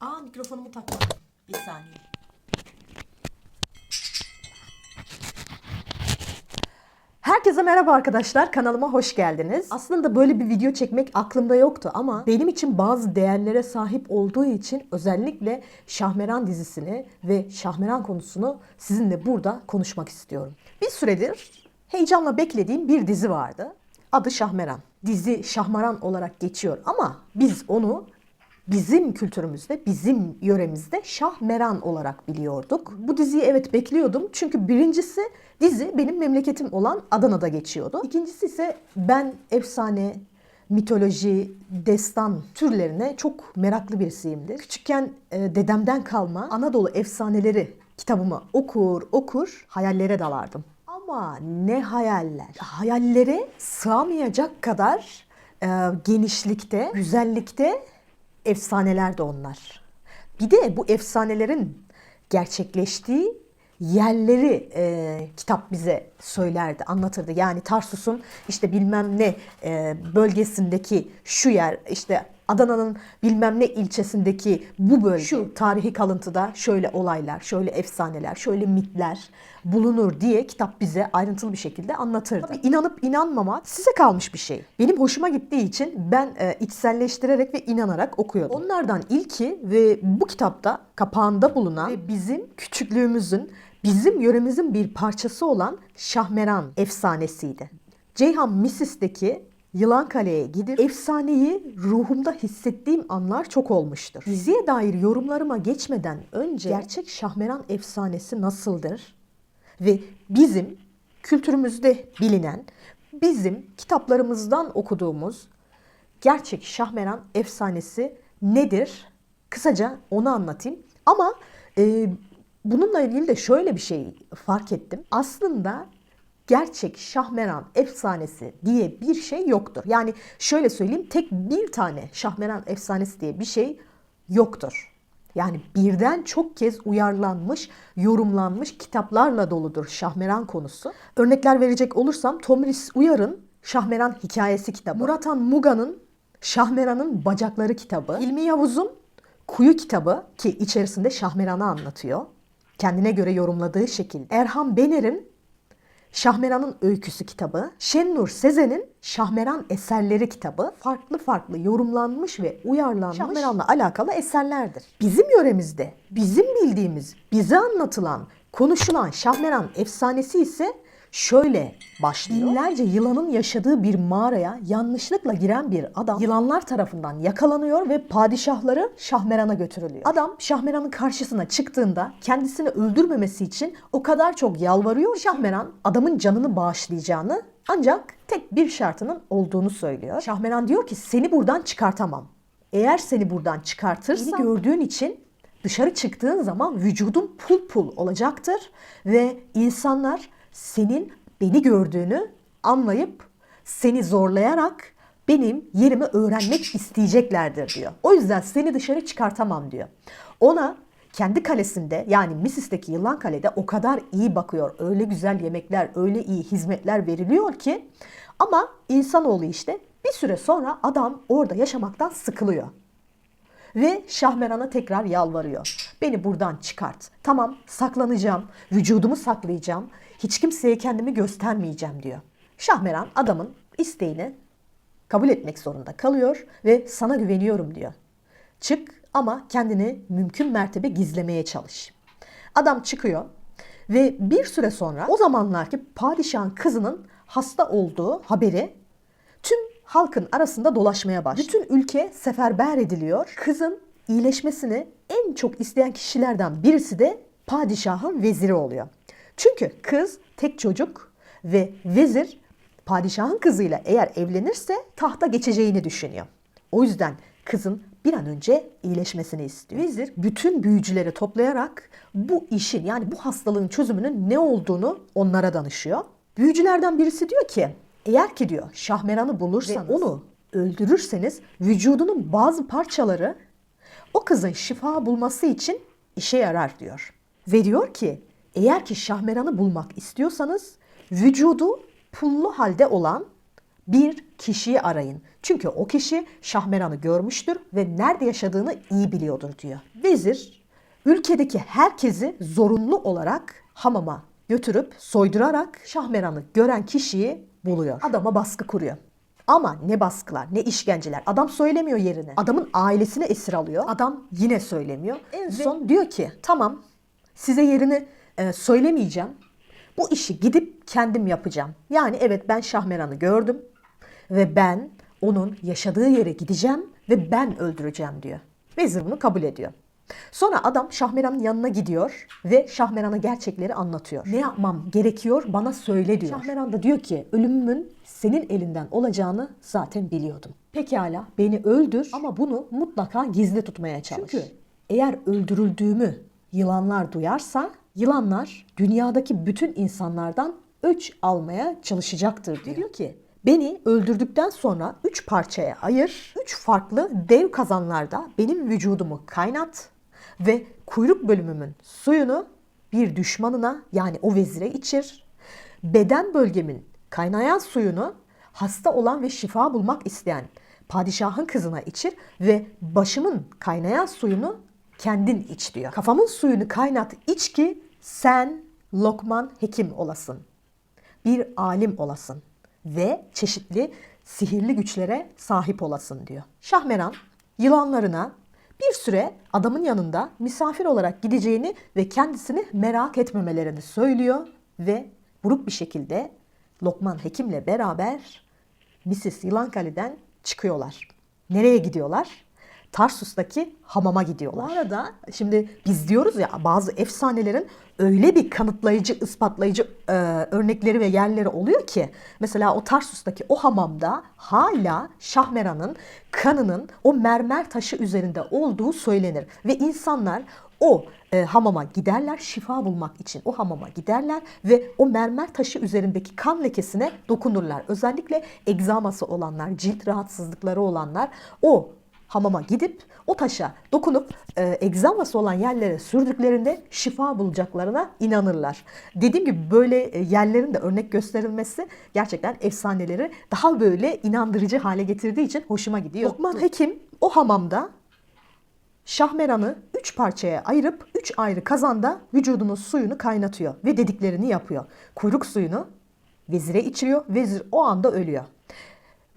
Aa mikrofonumu takmadım. Bir saniye. Herkese merhaba arkadaşlar. Kanalıma hoş geldiniz. Aslında böyle bir video çekmek aklımda yoktu ama benim için bazı değerlere sahip olduğu için özellikle Şahmeran dizisini ve Şahmeran konusunu sizinle burada konuşmak istiyorum. Bir süredir heyecanla beklediğim bir dizi vardı. Adı Şahmeran. Dizi Şahmaran olarak geçiyor ama biz onu bizim kültürümüzde, bizim yöremizde Şahmeran olarak biliyorduk. Bu diziyi evet bekliyordum. Çünkü birincisi dizi benim memleketim olan Adana'da geçiyordu. İkincisi ise ben efsane, mitoloji, destan türlerine çok meraklı birisiyimdir. Küçükken e, dedemden kalma Anadolu efsaneleri kitabımı okur okur hayallere dalardım. Ama ne hayaller. Hayallere sığamayacak kadar e, genişlikte, güzellikte efsaneler de onlar. Bir de bu efsanelerin gerçekleştiği yerleri e, kitap bize söylerdi, anlatırdı. Yani Tarsus'un işte bilmem ne e, bölgesindeki şu yer, işte Adana'nın bilmem ne ilçesindeki bu bölge, şu tarihi kalıntıda şöyle olaylar, şöyle efsaneler, şöyle mitler bulunur diye kitap bize ayrıntılı bir şekilde anlatırdı. Tabii inanıp inanmamak size kalmış bir şey. Benim hoşuma gittiği için ben e, içselleştirerek ve inanarak okuyordum. Onlardan ilki ve bu kitapta kapağında bulunan ve bizim küçüklüğümüzün, bizim yöremizin bir parçası olan Şahmeran efsanesiydi. Ceyhan Misis'teki Yılan Kale'ye gidip efsaneyi ruhumda hissettiğim anlar çok olmuştur. Diziye dair yorumlarıma geçmeden önce gerçek Şahmeran efsanesi nasıldır? Ve bizim kültürümüzde bilinen, bizim kitaplarımızdan okuduğumuz gerçek Şahmeran efsanesi nedir? Kısaca onu anlatayım. Ama e, bununla ilgili de şöyle bir şey fark ettim. Aslında gerçek Şahmeran efsanesi diye bir şey yoktur. Yani şöyle söyleyeyim tek bir tane Şahmeran efsanesi diye bir şey yoktur. Yani birden çok kez uyarlanmış, yorumlanmış kitaplarla doludur Şahmeran konusu. Örnekler verecek olursam Tomris Uyar'ın Şahmeran Hikayesi kitabı, Muratan Muga'nın Şahmeran'ın Bacakları kitabı, İlmi Yavuz'un Kuyu kitabı ki içerisinde Şahmeran'ı anlatıyor. Kendine göre yorumladığı şekilde. Erhan Bener'in Şahmeran'ın Öyküsü kitabı, Şennur Sezen'in Şahmeran Eserleri kitabı farklı farklı yorumlanmış ve uyarlanmış Şahmeran'la alakalı eserlerdir. Bizim yöremizde bizim bildiğimiz, bize anlatılan, konuşulan Şahmeran efsanesi ise şöyle başlıyor. Binlerce yılanın yaşadığı bir mağaraya yanlışlıkla giren bir adam yılanlar tarafından yakalanıyor ve padişahları Şahmeran'a götürülüyor. Adam Şahmeran'ın karşısına çıktığında kendisini öldürmemesi için o kadar çok yalvarıyor. Şahmeran adamın canını bağışlayacağını ancak tek bir şartının olduğunu söylüyor. Şahmeran diyor ki seni buradan çıkartamam. Eğer seni buradan çıkartırsam beni gördüğün için dışarı çıktığın zaman vücudun pul pul olacaktır ve insanlar senin beni gördüğünü anlayıp seni zorlayarak benim yerimi öğrenmek isteyeceklerdir diyor. O yüzden seni dışarı çıkartamam diyor. Ona kendi kalesinde yani Misis'teki Yılan Kale'de o kadar iyi bakıyor. Öyle güzel yemekler, öyle iyi hizmetler veriliyor ki ama insanoğlu işte bir süre sonra adam orada yaşamaktan sıkılıyor. Ve Şahmeran'a tekrar yalvarıyor. Beni buradan çıkart. Tamam saklanacağım, vücudumu saklayacağım. Hiç kimseye kendimi göstermeyeceğim diyor. Şahmeran adamın isteğini kabul etmek zorunda kalıyor ve sana güveniyorum diyor. Çık ama kendini mümkün mertebe gizlemeye çalış. Adam çıkıyor ve bir süre sonra o zamanlarki padişahın kızının hasta olduğu haberi tüm halkın arasında dolaşmaya başlıyor. Bütün ülke seferber ediliyor. Kızın iyileşmesini en çok isteyen kişilerden birisi de padişahın veziri oluyor. Çünkü kız tek çocuk ve vezir padişahın kızıyla eğer evlenirse tahta geçeceğini düşünüyor. O yüzden kızın bir an önce iyileşmesini istiyor. Vezir bütün büyücüleri toplayarak bu işin yani bu hastalığın çözümünün ne olduğunu onlara danışıyor. Büyücülerden birisi diyor ki eğer ki diyor Şahmeran'ı bulursanız ve onu öldürürseniz vücudunun bazı parçaları o kızın şifa bulması için işe yarar diyor. Ve diyor ki eğer ki Şahmeran'ı bulmak istiyorsanız vücudu pullu halde olan bir kişiyi arayın. Çünkü o kişi Şahmeran'ı görmüştür ve nerede yaşadığını iyi biliyordur diyor. Vezir ülkedeki herkesi zorunlu olarak hamama götürüp soydurarak Şahmeran'ı gören kişiyi buluyor. Adama baskı kuruyor. Ama ne baskılar, ne işkenceler. Adam söylemiyor yerini. Adamın ailesini esir alıyor. Adam yine söylemiyor. En son diyor ki tamam size yerini e, söylemeyeceğim. Bu işi gidip kendim yapacağım. Yani evet ben Şahmeran'ı gördüm ve ben onun yaşadığı yere gideceğim ve ben öldüreceğim diyor. Vezir bunu kabul ediyor. Sonra adam Şahmeran'ın yanına gidiyor ve Şahmeran'a gerçekleri anlatıyor. Ne yapmam gerekiyor bana söyle diyor. Şahmeran da diyor ki ölümümün senin elinden olacağını zaten biliyordum. Pekala beni öldür ama bunu mutlaka gizli tutmaya çalış. Çünkü eğer öldürüldüğümü yılanlar duyarsa yılanlar dünyadaki bütün insanlardan öç almaya çalışacaktır diyor. Diyor ki beni öldürdükten sonra üç parçaya ayır, üç farklı dev kazanlarda benim vücudumu kaynat ve kuyruk bölümümün suyunu bir düşmanına yani o vezire içir. Beden bölgemin kaynayan suyunu hasta olan ve şifa bulmak isteyen padişahın kızına içir ve başımın kaynayan suyunu kendin iç diyor. Kafamın suyunu kaynat iç ki sen Lokman hekim olasın. Bir alim olasın ve çeşitli sihirli güçlere sahip olasın diyor. Şahmeran yılanlarına bir süre adamın yanında misafir olarak gideceğini ve kendisini merak etmemelerini söylüyor ve buruk bir şekilde Lokman Hekim'le beraber Mrs. Yılankale'den çıkıyorlar. Nereye gidiyorlar? Tarsus'taki hamama gidiyorlar. Bu arada şimdi biz diyoruz ya bazı efsanelerin öyle bir kanıtlayıcı, ispatlayıcı e, örnekleri ve yerleri oluyor ki mesela o Tarsus'taki o hamamda hala Şahmeran'ın kanının o mermer taşı üzerinde olduğu söylenir ve insanlar o e, hamama giderler şifa bulmak için o hamama giderler ve o mermer taşı üzerindeki kan lekesine dokunurlar. Özellikle egzaması olanlar, cilt rahatsızlıkları olanlar o hamama gidip o taşa dokunup e, egzaması olan yerlere sürdüklerinde şifa bulacaklarına inanırlar. Dediğim gibi böyle e, yerlerin de örnek gösterilmesi gerçekten efsaneleri daha böyle inandırıcı hale getirdiği için hoşuma gidiyor. Lokman Hekim o hamamda Şahmeran'ı üç parçaya ayırıp üç ayrı kazanda vücudunun suyunu kaynatıyor ve dediklerini yapıyor. Kuyruk suyunu vezire içiriyor. Vezir o anda ölüyor.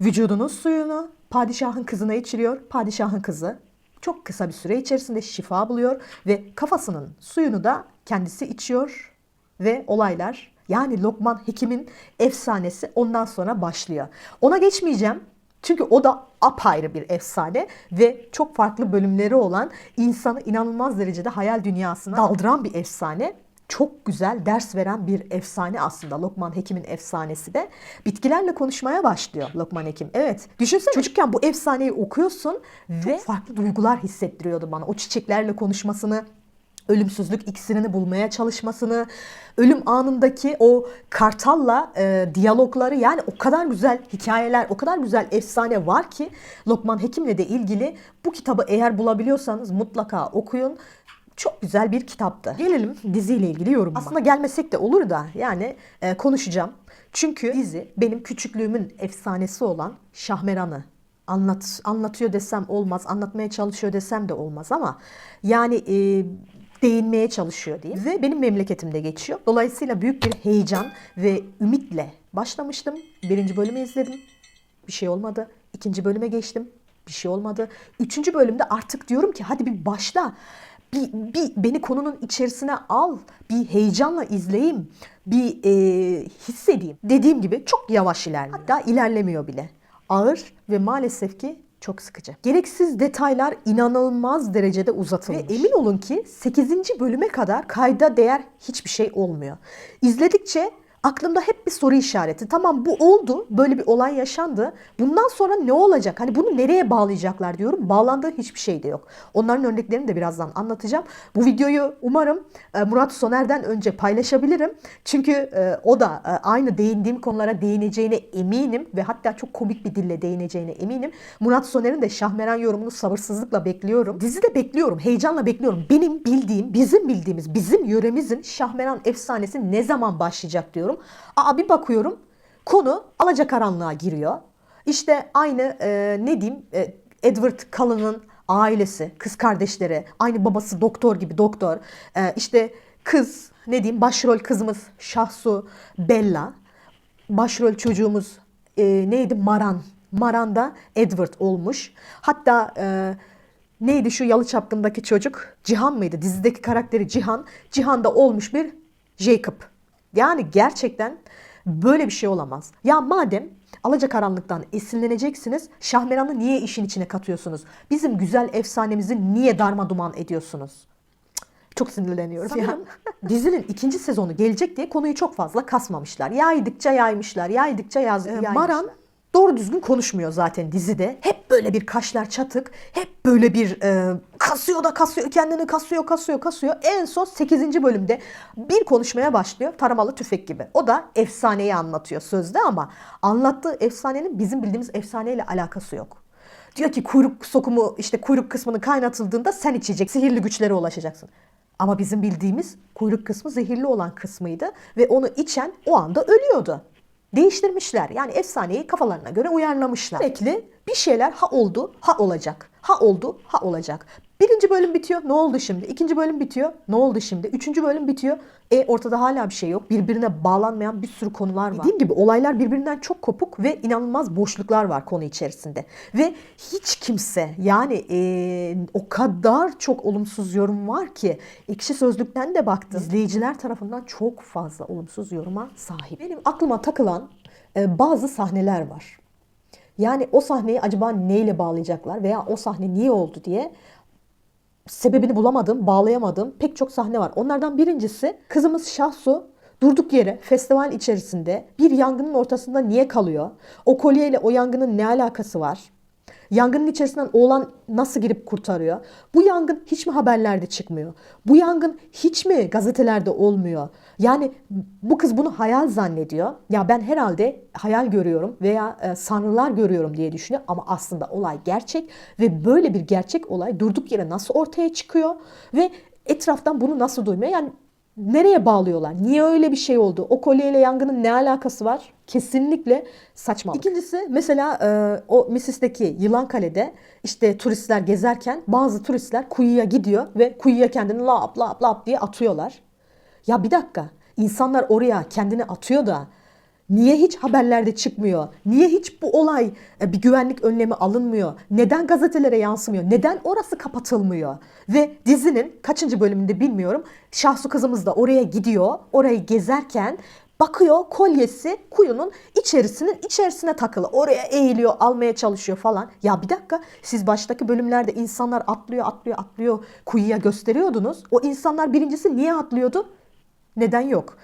Vücudunun suyunu padişahın kızına içiriyor. Padişahın kızı çok kısa bir süre içerisinde şifa buluyor ve kafasının suyunu da kendisi içiyor ve olaylar yani Lokman Hekim'in efsanesi ondan sonra başlıyor. Ona geçmeyeceğim. Çünkü o da apayrı bir efsane ve çok farklı bölümleri olan insanı inanılmaz derecede hayal dünyasına daldıran bir efsane. Çok güzel ders veren bir efsane aslında Lokman Hekim'in efsanesi de. Bitkilerle konuşmaya başlıyor Lokman Hekim. Evet düşünsene çocukken bu efsaneyi okuyorsun ve farklı duygular hissettiriyordu bana. O çiçeklerle konuşmasını, ölümsüzlük iksirini bulmaya çalışmasını, ölüm anındaki o kartalla e, diyalogları yani o kadar güzel hikayeler, o kadar güzel efsane var ki Lokman Hekim'le de ilgili bu kitabı eğer bulabiliyorsanız mutlaka okuyun. Çok güzel bir kitaptı. Gelelim diziyle ilgili yorumuma. Aslında gelmesek de olur da yani e, konuşacağım. Çünkü dizi benim küçüklüğümün efsanesi olan Şahmeran'ı anlat anlatıyor desem olmaz, anlatmaya çalışıyor desem de olmaz ama yani e, değinmeye çalışıyor diyeyim. Ve benim memleketimde geçiyor. Dolayısıyla büyük bir heyecan ve ümitle başlamıştım. Birinci bölümü izledim. Bir şey olmadı. İkinci bölüme geçtim. Bir şey olmadı. Üçüncü bölümde artık diyorum ki hadi bir başla. Bir, bir beni konunun içerisine al. Bir heyecanla izleyeyim. Bir e, hissedeyim. Dediğim gibi çok yavaş ilerliyor. Hatta ilerlemiyor bile. Ağır ve maalesef ki çok sıkıcı. Gereksiz detaylar inanılmaz derecede uzatılmış. Ve emin olun ki 8. bölüme kadar kayda değer hiçbir şey olmuyor. İzledikçe aklımda hep bir soru işareti. Tamam bu oldu, böyle bir olay yaşandı. Bundan sonra ne olacak? Hani bunu nereye bağlayacaklar diyorum. Bağlandığı hiçbir şey de yok. Onların örneklerini de birazdan anlatacağım. Bu videoyu umarım e, Murat Soner'den önce paylaşabilirim. Çünkü e, o da e, aynı değindiğim konulara değineceğine eminim ve hatta çok komik bir dille değineceğine eminim. Murat Soner'in de Şahmeran yorumunu sabırsızlıkla bekliyorum. Dizi de bekliyorum, heyecanla bekliyorum. Benim bildiğim, bizim bildiğimiz, bizim yöremizin Şahmeran efsanesi ne zaman başlayacak diyorum. Aa bir bakıyorum Konu alacakaranlığa giriyor. İşte aynı e, ne diyeyim e, Edward Cullen'ın ailesi, kız kardeşleri, aynı babası doktor gibi doktor. E, işte kız ne diyeyim başrol kızımız Şahsu Bella. Başrol çocuğumuz e, neydi? Maran. Maran da Edward olmuş. Hatta e, neydi şu Yalı Çapkın'daki çocuk? Cihan mıydı? Dizideki karakteri Cihan. Cihan da olmuş bir Jacob. Yani gerçekten böyle bir şey olamaz. Ya madem alacakaranlıktan esinleneceksiniz, Şahmeran'ı niye işin içine katıyorsunuz? Bizim güzel efsanemizi niye darma duman ediyorsunuz? Çok sinirleniyorum ya. Dizinin ikinci sezonu gelecek diye konuyu çok fazla kasmamışlar. Yaydıkça yaymışlar, yaydıkça yaz, yaymışlar. Maran doğru düzgün konuşmuyor zaten dizide. Hep böyle bir kaşlar çatık, hep böyle bir e, kasıyor da kasıyor, kendini kasıyor, kasıyor, kasıyor. En son 8. bölümde bir konuşmaya başlıyor taramalı tüfek gibi. O da efsaneyi anlatıyor sözde ama anlattığı efsanenin bizim bildiğimiz efsaneyle alakası yok. Diyor ki kuyruk sokumu işte kuyruk kısmını kaynatıldığında sen içecek, sihirli güçlere ulaşacaksın. Ama bizim bildiğimiz kuyruk kısmı zehirli olan kısmıydı ve onu içen o anda ölüyordu. Değiştirmişler. Yani efsaneyi kafalarına göre uyarlamışlar. Sürekli bir şeyler ha oldu, ha olacak. Ha oldu, ha olacak. Birinci bölüm bitiyor. Ne oldu şimdi? İkinci bölüm bitiyor. Ne oldu şimdi? Üçüncü bölüm bitiyor. E ortada hala bir şey yok. Birbirine bağlanmayan bir sürü konular var. Dediğim gibi olaylar birbirinden çok kopuk ve inanılmaz boşluklar var konu içerisinde. Ve hiç kimse yani e, o kadar çok olumsuz yorum var ki ekşi sözlükten de baktım. İzleyiciler tarafından çok fazla olumsuz yoruma sahip. Benim aklıma takılan e, bazı sahneler var. Yani o sahneyi acaba neyle bağlayacaklar veya o sahne niye oldu diye sebebini bulamadım, bağlayamadım pek çok sahne var. Onlardan birincisi kızımız Şahsu durduk yere festival içerisinde bir yangının ortasında niye kalıyor? O kolyeyle o yangının ne alakası var? Yangının içerisinden oğlan nasıl girip kurtarıyor? Bu yangın hiç mi haberlerde çıkmıyor? Bu yangın hiç mi gazetelerde olmuyor? Yani bu kız bunu hayal zannediyor. Ya ben herhalde hayal görüyorum veya e, sanrılar görüyorum diye düşünüyor ama aslında olay gerçek ve böyle bir gerçek olay durduk yere nasıl ortaya çıkıyor ve etraftan bunu nasıl duymuyor? Yani nereye bağlıyorlar? Niye öyle bir şey oldu? O kolyeyle yangının ne alakası var? Kesinlikle saçmalık. İkincisi mesela e, o Missis'teki Yılan Kale'de işte turistler gezerken bazı turistler kuyuya gidiyor ve kuyuya kendini lap lap lap diye atıyorlar. Ya bir dakika insanlar oraya kendini atıyor da Niye hiç haberlerde çıkmıyor? Niye hiç bu olay e, bir güvenlik önlemi alınmıyor? Neden gazetelere yansımıyor? Neden orası kapatılmıyor? Ve dizinin kaçıncı bölümünde bilmiyorum. Şahsu kızımız da oraya gidiyor. Orayı gezerken bakıyor kolyesi kuyunun içerisinin içerisine takılı. Oraya eğiliyor, almaya çalışıyor falan. Ya bir dakika siz baştaki bölümlerde insanlar atlıyor, atlıyor, atlıyor kuyuya gösteriyordunuz. O insanlar birincisi niye atlıyordu? Neden yok?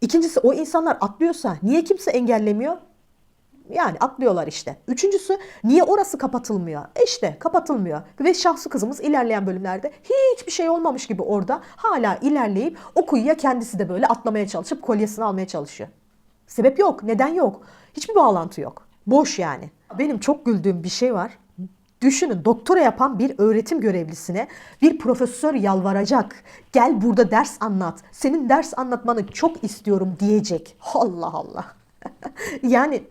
İkincisi o insanlar atlıyorsa niye kimse engellemiyor? Yani atlıyorlar işte. Üçüncüsü niye orası kapatılmıyor? E işte kapatılmıyor. Ve şahsı kızımız ilerleyen bölümlerde hiçbir şey olmamış gibi orada hala ilerleyip o kuyuya kendisi de böyle atlamaya çalışıp kolyesini almaya çalışıyor. Sebep yok. Neden yok? Hiçbir bağlantı yok. Boş yani. Benim çok güldüğüm bir şey var. Düşünün doktora yapan bir öğretim görevlisine bir profesör yalvaracak. Gel burada ders anlat. Senin ders anlatmanı çok istiyorum diyecek. Allah Allah. yani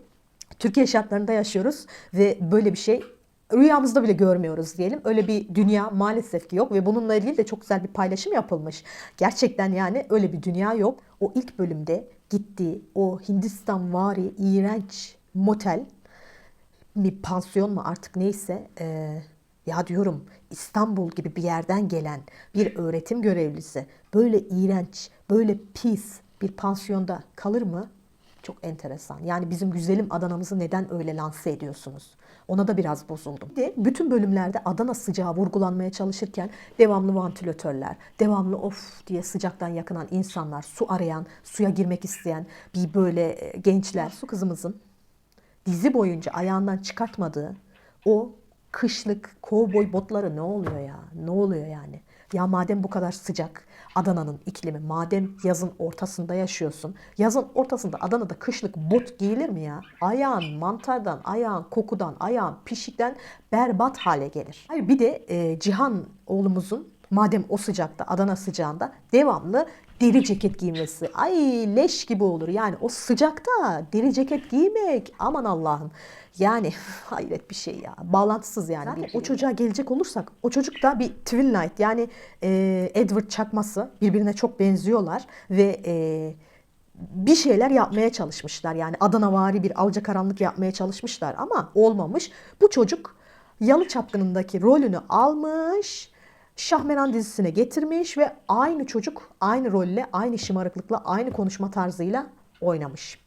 Türkiye şartlarında yaşıyoruz ve böyle bir şey rüyamızda bile görmüyoruz diyelim. Öyle bir dünya maalesef ki yok ve bununla ilgili de çok güzel bir paylaşım yapılmış. Gerçekten yani öyle bir dünya yok. O ilk bölümde gittiği o Hindistan vari iğrenç motel bir pansiyon mu artık neyse e, ya diyorum İstanbul gibi bir yerden gelen bir öğretim görevlisi böyle iğrenç, böyle pis bir pansiyonda kalır mı? Çok enteresan. Yani bizim güzelim Adana'mızı neden öyle lanse ediyorsunuz? Ona da biraz bozuldum. De bütün bölümlerde Adana sıcağı vurgulanmaya çalışırken devamlı vantilatörler, devamlı of diye sıcaktan yakınan insanlar, su arayan, suya girmek isteyen bir böyle e, gençler. Su kızımızın dizi boyunca ayağından çıkartmadığı o kışlık kovboy botları ne oluyor ya? Ne oluyor yani? Ya madem bu kadar sıcak Adana'nın iklimi, madem yazın ortasında yaşıyorsun, yazın ortasında Adana'da kışlık bot giyilir mi ya? Ayağın mantardan, ayağın kokudan, ayağın pişikten berbat hale gelir. Hayır bir de e, Cihan oğlumuzun madem o sıcakta Adana sıcağında devamlı deri ceket giymesi. Ay leş gibi olur. Yani o sıcakta deri ceket giymek aman Allah'ım. Yani hayret bir şey ya. Bağlantısız yani. Bir- o çocuğa gelecek olursak o çocuk da bir Twin Knight yani e, Edward çakması birbirine çok benziyorlar ve e, bir şeyler yapmaya çalışmışlar. Yani Adanavari bir alacakaranlık yapmaya çalışmışlar ama olmamış. Bu çocuk Yalı Çapkını'ndaki rolünü almış, Şahmeran dizisine getirmiş ve aynı çocuk aynı rolle, aynı şımarıklıkla, aynı konuşma tarzıyla oynamış.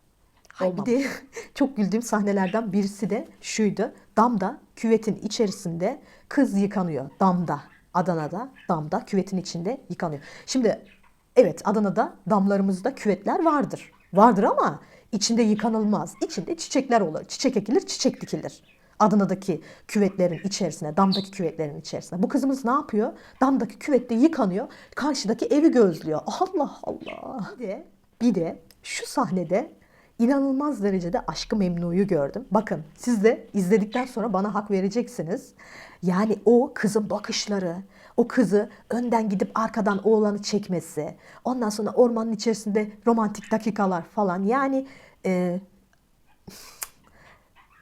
Ay bir de çok güldüğüm sahnelerden birisi de şuydu. Damda küvetin içerisinde kız yıkanıyor. Damda. Adana'da damda küvetin içinde yıkanıyor. Şimdi evet Adana'da damlarımızda küvetler vardır. Vardır ama içinde yıkanılmaz. İçinde çiçekler olur. Çiçek ekilir, çiçek dikilir. Adana'daki küvetlerin içerisine, damdaki küvetlerin içerisine. Bu kızımız ne yapıyor? Damdaki küvette yıkanıyor. Karşıdaki evi gözlüyor. Allah Allah. Bir de, bir de şu sahnede inanılmaz derecede aşkı memnuyu gördüm. Bakın siz de izledikten sonra bana hak vereceksiniz. Yani o kızın bakışları, o kızı önden gidip arkadan oğlanı çekmesi, ondan sonra ormanın içerisinde romantik dakikalar falan. Yani e,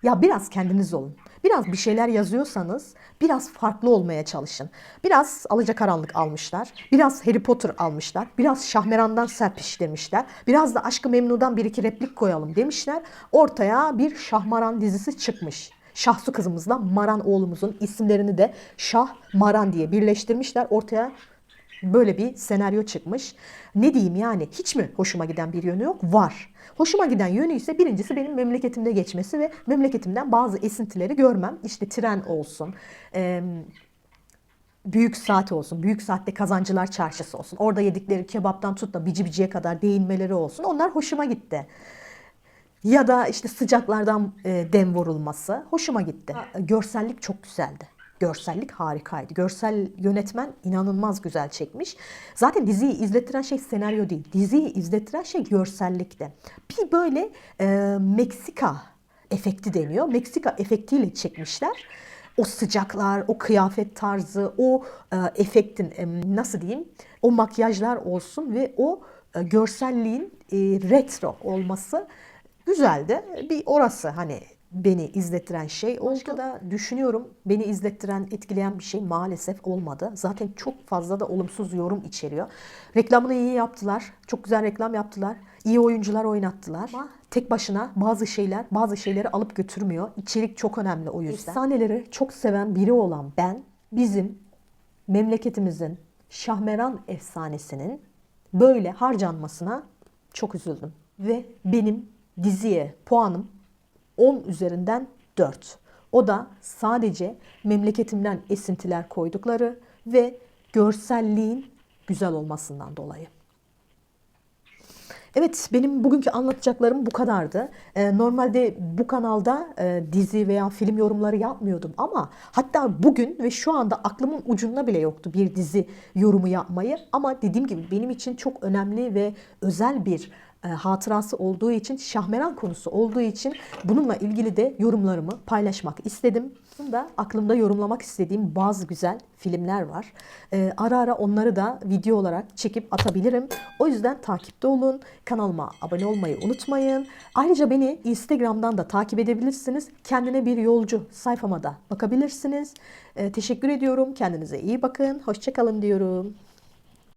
ya biraz kendiniz olun. Biraz bir şeyler yazıyorsanız biraz farklı olmaya çalışın. Biraz alacakaranlık almışlar. Biraz Harry Potter almışlar. Biraz Şahmeran'dan serpiştirmişler. Biraz da Aşkı Memnu'dan bir iki replik koyalım demişler. Ortaya bir Şahmaran dizisi çıkmış. Şahsu kızımızla Maran oğlumuzun isimlerini de Şah Maran diye birleştirmişler. Ortaya Böyle bir senaryo çıkmış. Ne diyeyim yani hiç mi hoşuma giden bir yönü yok? Var. Hoşuma giden yönü ise birincisi benim memleketimde geçmesi ve memleketimden bazı esintileri görmem. İşte tren olsun, büyük saat olsun, büyük saatte kazancılar çarşısı olsun. Orada yedikleri kebaptan tut da bici biciye kadar değinmeleri olsun. Onlar hoşuma gitti. Ya da işte sıcaklardan e, dem vurulması hoşuma gitti. Görsellik çok güzeldi. Görsellik harikaydı. Görsel yönetmen inanılmaz güzel çekmiş. Zaten diziyi izlettiren şey senaryo değil. Diziyi izlettiren şey görsellikte. Bir böyle e, Meksika efekti deniyor. Meksika efektiyle çekmişler. O sıcaklar, o kıyafet tarzı, o e, efektin e, nasıl diyeyim, o makyajlar olsun ve o e, görselliğin e, retro olması güzeldi. Bir orası hani beni izlettiren şey. Başka da düşünüyorum beni izlettiren, etkileyen bir şey maalesef olmadı. Zaten çok fazla da olumsuz yorum içeriyor. Reklamını iyi yaptılar. Çok güzel reklam yaptılar. İyi oyuncular oynattılar. Ama tek başına bazı şeyler bazı şeyleri alıp götürmüyor. İçerik çok önemli o yüzden. Efsaneleri çok seven biri olan ben bizim memleketimizin Şahmeran efsanesinin böyle harcanmasına çok üzüldüm. Ve benim diziye puanım 10 üzerinden 4. O da sadece memleketimden esintiler koydukları ve görselliğin güzel olmasından dolayı. Evet benim bugünkü anlatacaklarım bu kadardı. Ee, normalde bu kanalda e, dizi veya film yorumları yapmıyordum ama hatta bugün ve şu anda aklımın ucunda bile yoktu bir dizi yorumu yapmayı. Ama dediğim gibi benim için çok önemli ve özel bir e, hatırası olduğu için, Şahmeran konusu olduğu için bununla ilgili de yorumlarımı paylaşmak istedim. Aslında aklımda yorumlamak istediğim bazı güzel filmler var. E, ara ara onları da video olarak çekip atabilirim. O yüzden takipte olun. Kanalıma abone olmayı unutmayın. Ayrıca beni Instagram'dan da takip edebilirsiniz. Kendine bir yolcu sayfama da bakabilirsiniz. E, teşekkür ediyorum. Kendinize iyi bakın. Hoşçakalın diyorum.